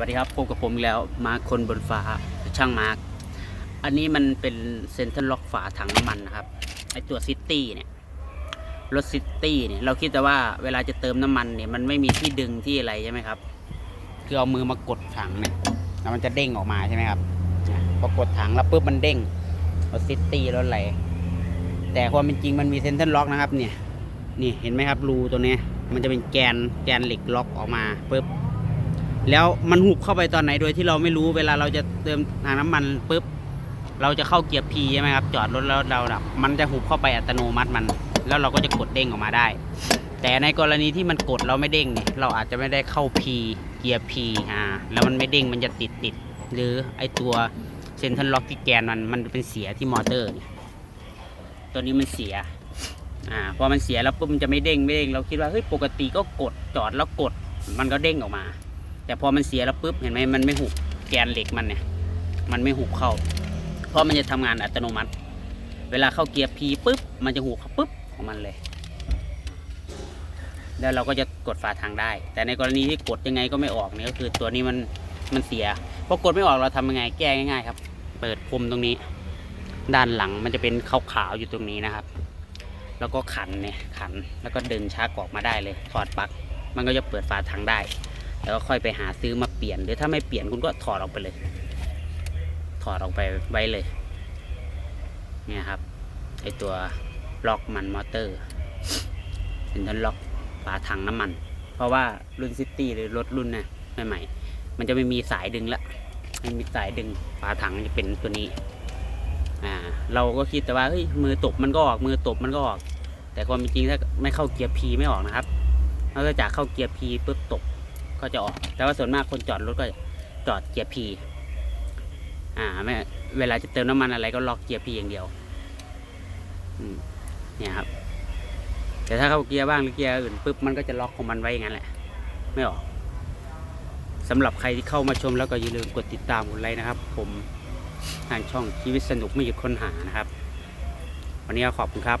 วัสดีครับพบกับผมอีกแล้วมาคนบนฟ้าช่างมาร์คอันนี้มันเป็นเซ็นทรัลล็อกฝาถังน้ำมันนะครับไอตัวซิตี้เนี่ยรถซิตี้เนี่ยเราคิดแต่ว่าเวลาจะเติมน้ำมันเนี่ยมันไม่มีที่ดึงที่อะไรใช่ไหมครับ คือเอามือมากดถังเนี่ยแล้วมันจะเด้งออกมาใช่ไหมครับพอกดถังแล้วปุ๊บมันเด้งรถซิตี้รถอะไรแต่ความเป็นจริงมันมีเซ็นทรัลล็อกนะครับเนี่ยนี่เห็นไหมครับรูตัวนี้มันจะเป็นแกนแกนเหล็กล็อกออกมาปุ๊บ แล้วมันหุบเข้าไปตอนไหนโดยที่เราไม่รู้เวลาเราจะเติมถังน้ำมันปุ๊บเราจะเข้าเกียร์ P ใช่ไหมครับ จอดรถแล้วเราดับ มันจะหุบเข้าไปอัตโนมัติมัน แล้วเราก็จะกดเด้งออกมาได้ แต่ในกรณีที่มันกดเราไม่เด้งเนี่ยเราอาจจะไม่ได้เข้า P เกียร์ P อ่าแล้วมันไม่เด้งมันจะติดติดหรือไอตัวเซนทรัลล็อกที่แกนมันมันเป็นเสียที่มอเตอร์เนี่ยตัวนี้มันเสียอ่าพอมันเสียแล้วปุ๊บมันจะไม่เด้งไม่เด้งเราคิดว่าเฮ้ยปกติก็กดจอดแล้วกดมันก็เด้งออกมา แต่พอมันเสียแล้วปุ๊บเห็นไหมมันไม่หุบแกนเหล็กมันเนี่ย มันไม่หุบเข้า เพราะมันจะทำงานอัตโนมัติ เวลาเข้าเกียร์ P ปุ๊บมันจะหุบเข้าปุ๊บของมันเลย แล้วเราก็จะกดฝาทางได้ แต่ในกรณีที่กดยังไงก็ไม่ออกเนี่ยก็คือตัวนี้มันมันเสียพอกดไม่ออกเราทำยังไงแก้ง่ายๆครับ เปิดพรมตรงนี้ ด้านหลังมันจะเป็นขาวๆอยู่ตรงนี้นะครับ แล้วก็ขันเนี่ยขันแล้วก็ดึงชักออกมาได้เลยถอดปลั๊กมันก็จะเปิดฝาทางได้ แล้วก็ค่อยไปหาซื้อมาเปลี่ยนหรือถ้าไม่เปลี่ยนคุณก็ถอดออกไปเลย ถอดออกไปไว้เลยเนี่ยครับไอตัวล็อกมันมอเตอร์เป็นทันล็อกฝาถังน้ำมัน เพราะว่ารุ่นซิตี้หรือรถรุ่นนะใหม่ๆมันจะไม่มีสายดึงละไม่มีสายดึงฝาถังจะเป็นตัวนี้อ่าเราก็คิดแต่ว่าเฮ้ยมือตบมันก็ออกมือตบมันก็ออก แต่ความเป็นจริงถ้าไม่เข้าเกียร์ P ไม่ออกนะครับนอกจากเข้าเกียร์ P ปุ๊บตก ก็จะออก แต่ว่าส่วนมากคนจอดรถก็จอดเกียร์ P อ่าไม่เวลาจะเติมน้ำมันอะไรก็ล็อกเกียร์ P อย่างเดียวอเนี่ยครับ แต่ถ้าเข้าเกียร์บ้างหรือเกียร์อื่นปุ๊บมันก็จะล็อกของมันไว้อย่างนั้นแหละ ไม่ออกสำหรับใครที่เข้ามาชมแล้วก็อย่าลืมกดติดตามกดไลค์นะครับ ผมทางช่องชีวิตสนุกไม่หยุดค้นหานะครับ วันนี้ขอบคุณครับ